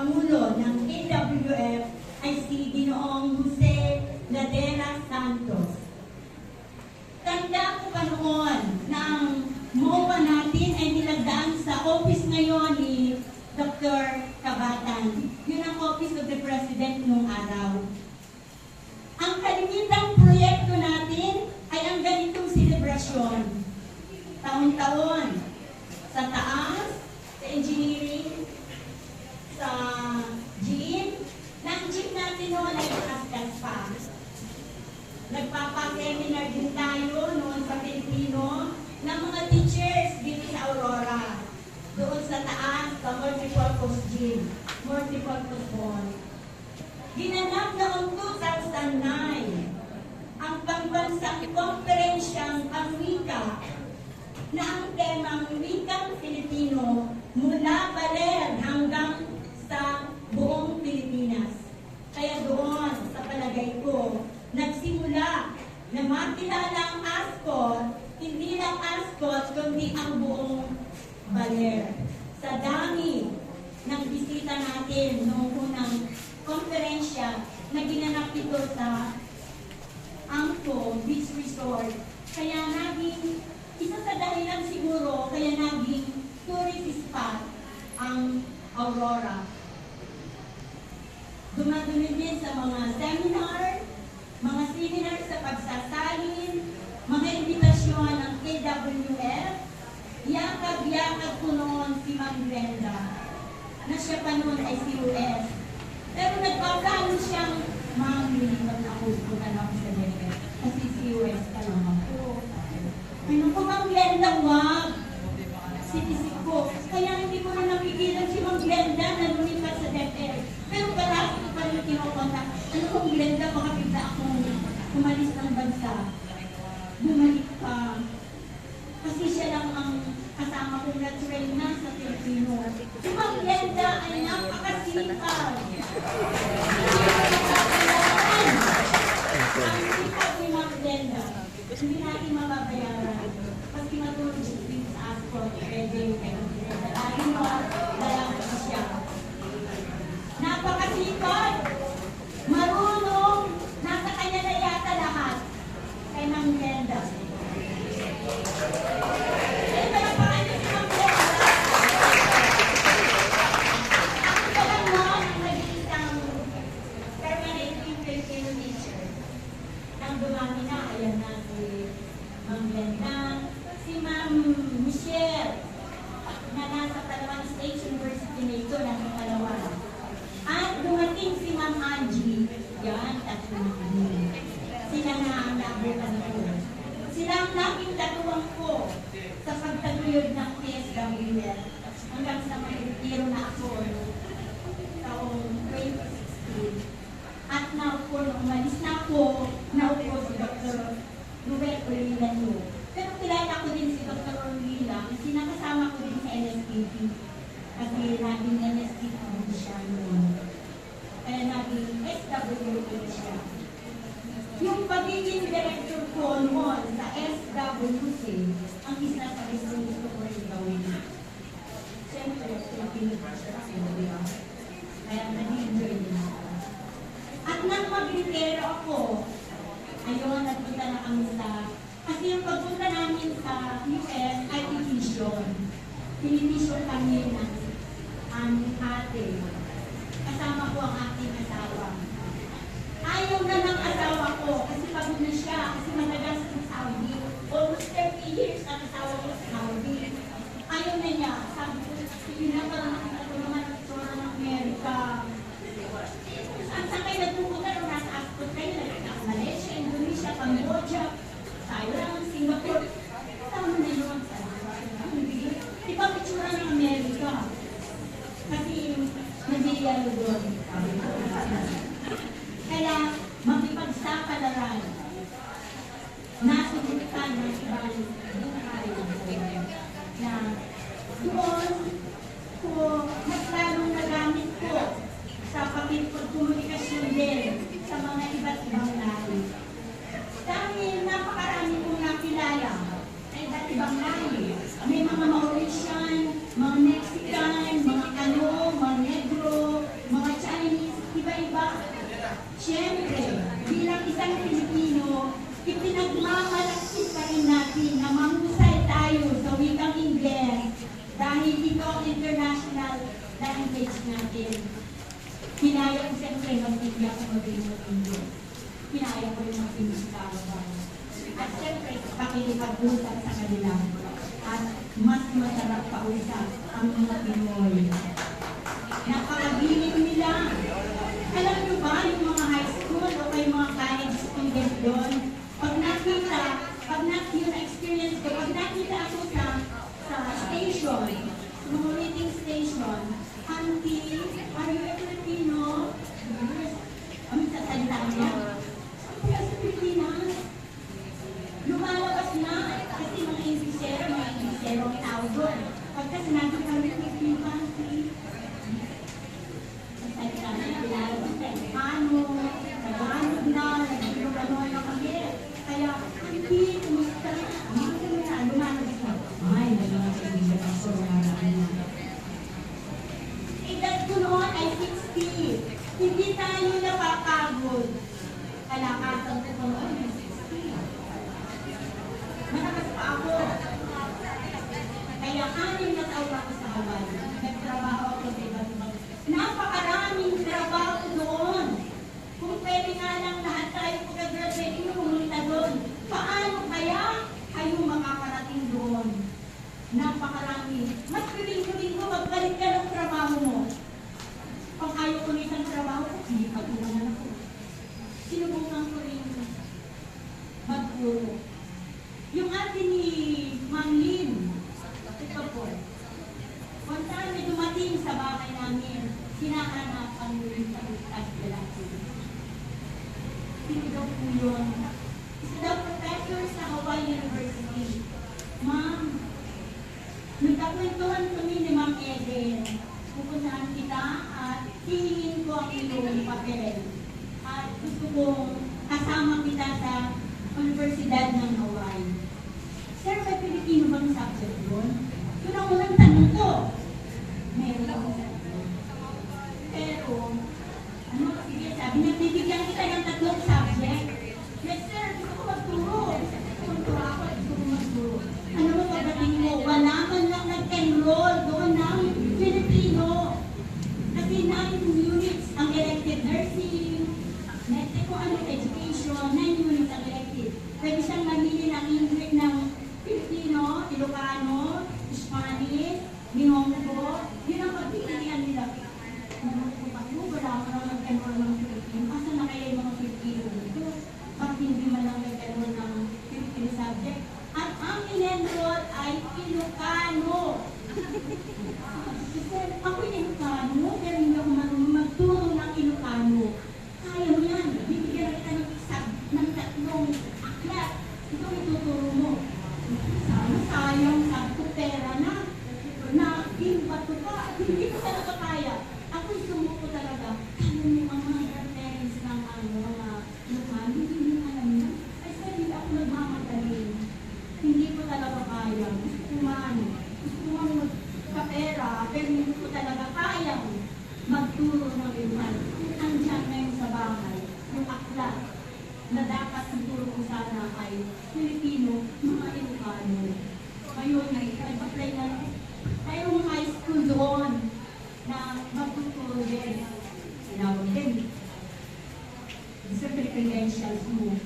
ang tagapangulo ng AWF ay si Ginoong Jose Ladera Santos. Tanda ko pa noon na ang MOA natin ay nilagdaan sa office ngayon ni Dr. Kabatan. Yun ang Office of the President noong araw. Ang kalimitang proyekto natin ay ang ganitong selebrasyon. Taon-taon. Sa taas, sa engineering, sa gym. Na ang gym natin noon ay kaskas pa. Nagpapa-seminar din tayo noon sa Pilipino ng mga teachers dito sa Aurora. Doon sa taas, sa multipurpose gym, hall. Ginanap noong 2009 ang pambansang konferensyang pangwika na ang temang wikang Filipino mula Baler hanggang sa buong Pilipinas. Kaya doon, sa palagay ko, nagsimula na makilala ang ASCOT, hindi lang ASCOT, kundi ang buong Baler. Sa dami natin noong unang konferensya na ginanap ito sa Angko Beach Resort. Kaya naging, isa sa dahilan siguro, kaya naging tourist spot ang Aurora. Dumadulin din sa mga seminar, mga seminar sa pagsasalin, mga imbitasyon ng KWF, yakag-yakag ko noon si Ma'am Brenda, na siya pa noon ay CUS. Pero nagpaplano siyang, Ma'am, lilipat na ako, punta na ako sa DepEd. Kasi CUS ka lang ako. Ano ko, Ma'am Brenda, wag. Sinisip ko. Kaya hindi ko na napigilan si Ma'am Glenda na lumipat sa DepEd. Pero palagi ko pa rin kinokontak. Ano kung Glenda, baka bigla akong umalis ng bansa. Bumalik pa. Kasi siya lang ang kasama kong na-train na sa Pilipino. Si Ma'am Glenda ay napakasipag. Ang sipag ni Ma'am Glenda. Hindi natin mababayaran. Kasi matulog din sa ako, pwede kay Ma'am Glenda. Lagi mo, dalawa ko siya. Napakasipag. Marunong. Nasa kanya na yata lahat. Kay Ma'am Glenda. Eh, palapakan niyo si Ma'am Glenda. Ako pa lang noon ang nag-iisang permanent Filipino teacher. Nang dumami na, ayan na si Ma'am Glenda, si Ma'am Michelle, na nasa Palawan State University na ito, nasa Palawan. At dumating si Ma'am Angie, yan, tatlo na kami. Sila na ang naabutan ko. Sila ang laging katuwang ko sa pagtaguyod ng PSWL hanggang sa may retiro na ako taong 2016. At naupo, nung umalis na ako, naupo si Dr. Ruel Orlando. Pero kilala ko din si Dr. Orlila kasi nakasama ko din sa NSPP. Kasi naging NSPP din siya noon. Kaya naging SWP siya. Yung pagiging director ko noon sa SWC, ang isa sa gusto gusto ko rin gawin. Siyempre, Filipino construction, di ba? Kaya nag-enjoy din ako. At nang mag-retire ako, ayun, nagpunta na kami sa, kasi yung pagpunta namin sa US ay inisyon. Pininisyon kami ng aming ate. Kasama ko ang aking asawa. Ayaw na ng asawa ko kasi pagod na siya kasi matagal Siyempre, bilang isang Pilipino, ipinagmamalakit pa rin natin na mahusay tayo sa wikang Ingles dahil ito ang international language natin. Kinaya ko siyempre magbigla ko magaling ng Ingles. Kinaya ko rin mag-English karawan. At siyempre, pakikipag-usap sa kanila. At mas masarap pa usap ang mga Pinoy. kalakasan ko kung ano yung Malakas pa ako. Kaya anim na taon ako sa Hawaii. namin, hinahanap ang ligtas na laki. Sino daw po yun? Isa daw professor sa Hawaii University. Ma'am, nagkakwentuhan kami ni Ma'am Eden. Pupuntahan kita at hihingin ko ang iyong papeles. mga Ilocano. Ngayon, nag-apply na tayong high school doon na magtutuloy. Sinawag din. Siyempre, credentials mo.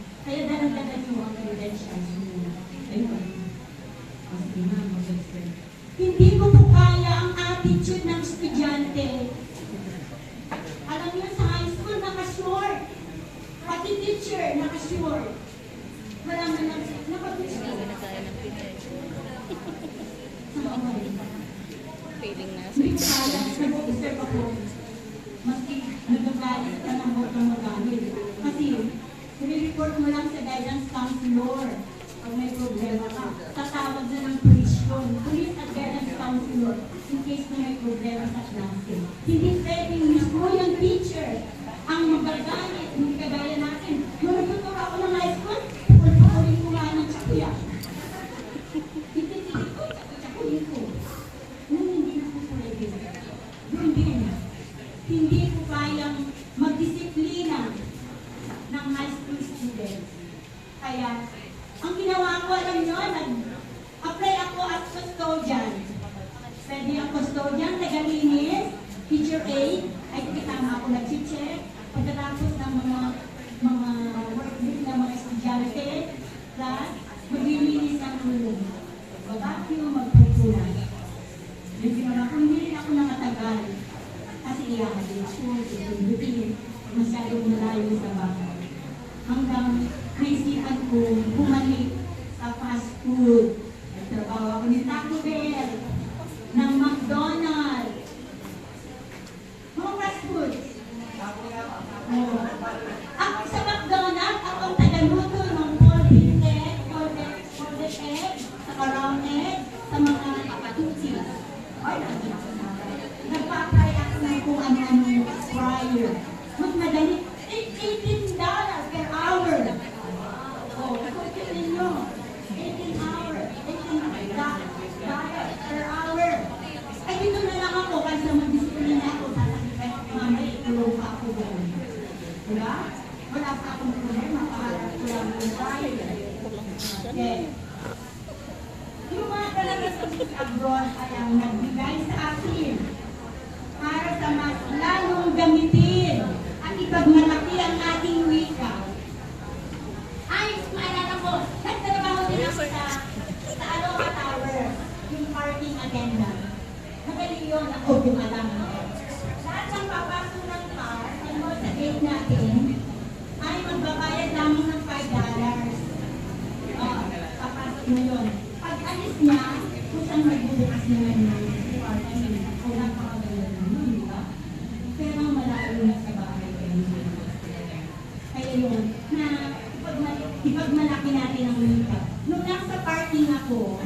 没 Diyos ay ang nagbigay sa akin para sa mas lalong gamitin na ipagmalaki natin ang lupa. Nung nasa parking ako,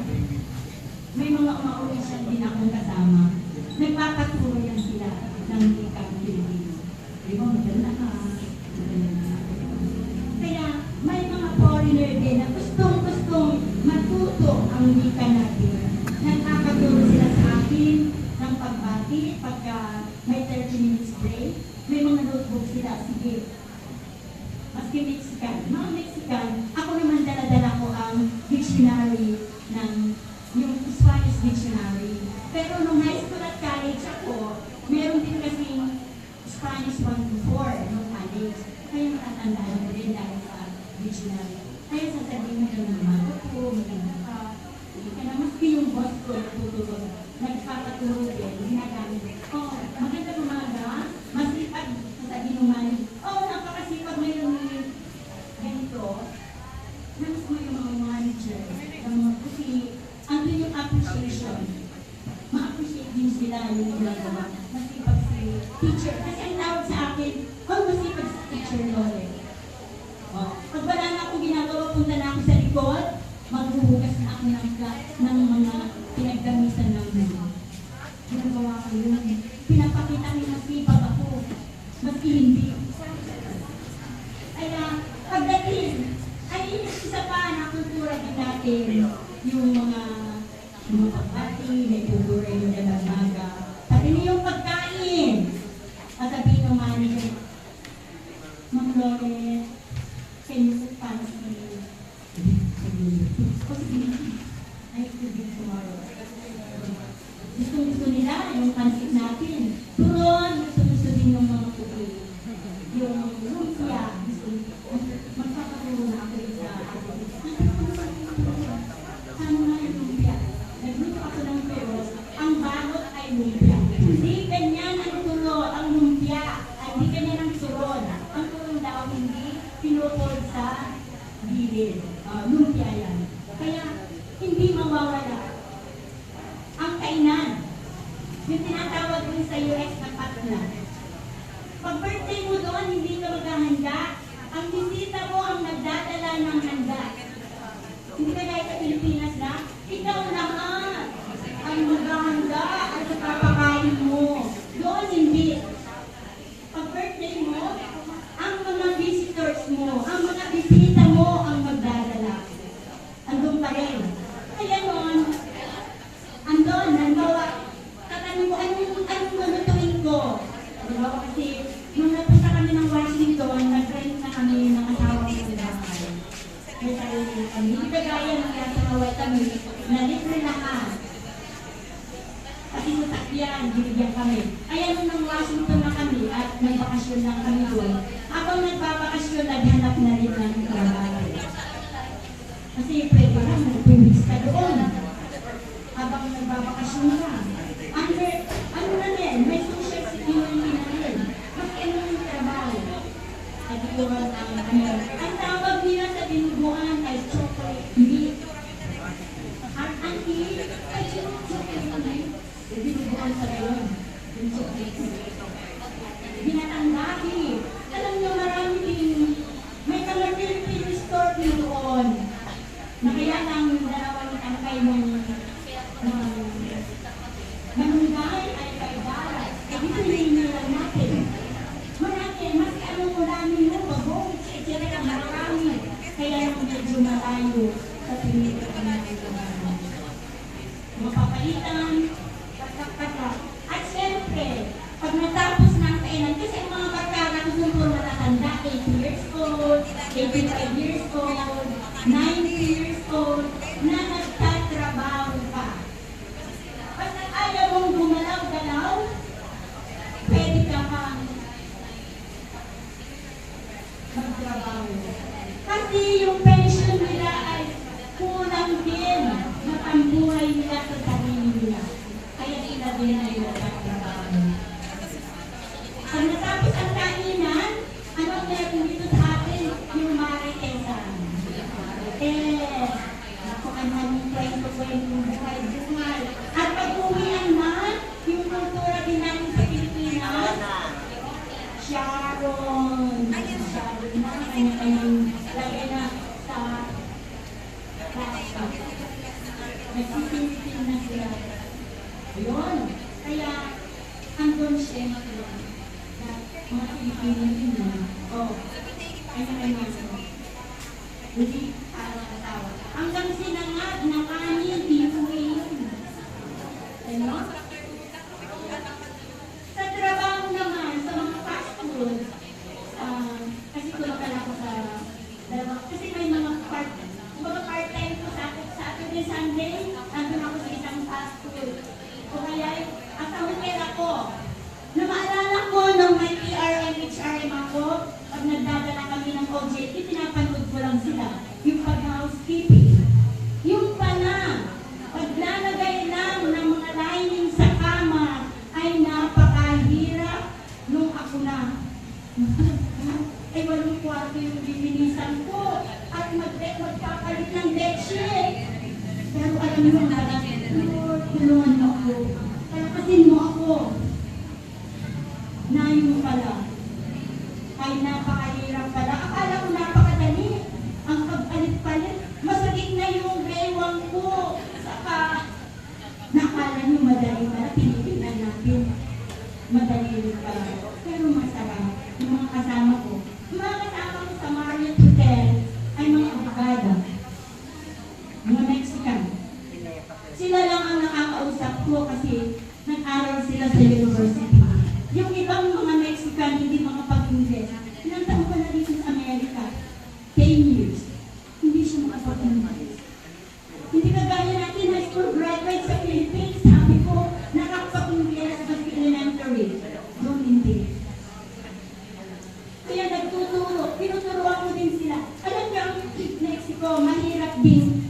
may mga umauwisyan din akong kasama. Nagpapatuloyan sila ng Likang Pilipino. Di ba? Spanish one before, no college. Kaya matatandaan mo rin dahil sa original. Kaya sasabihin mo na naman, ako, maganda ka. Hindi ka na maski yung boss ko, nagpapaturo din, ginagamit papunta na ako sa likod, maghuhugas na ako ng, ng mga pinagdamisan ng mga. Ginagawa ko yun. Pinapakita ni Masipag ako. Maski hindi Pilipinas na ikaw lahat ang nagbabakasyon lang kami doon. Ako nagbabakasyon, naghanap na rin ng trabaho. Kasi pwede ka, magpiwis ka doon. Habang nagbabakasyon ka. Under, ano na rin, may social security na rin. Magkano yung trabaho. At yun ang ano. Ang tawag nila sa dinuguan ay chocolate meat. At ang meat ay chocolate meat. Dinuguan sa ngayon. Yung chocolate meat. magtrabaho. Pati yung pension nila ay kulang din na pambuhay nila sa sarili nila. Kaya sila din ay wala. Ayun. Kaya, ang conscience na na mga Pilipino din na, oh, ay nakailangan. Hindi madali lang. Pero masarap. Yung mga kasama ko, yung mga kasama ko sa mga being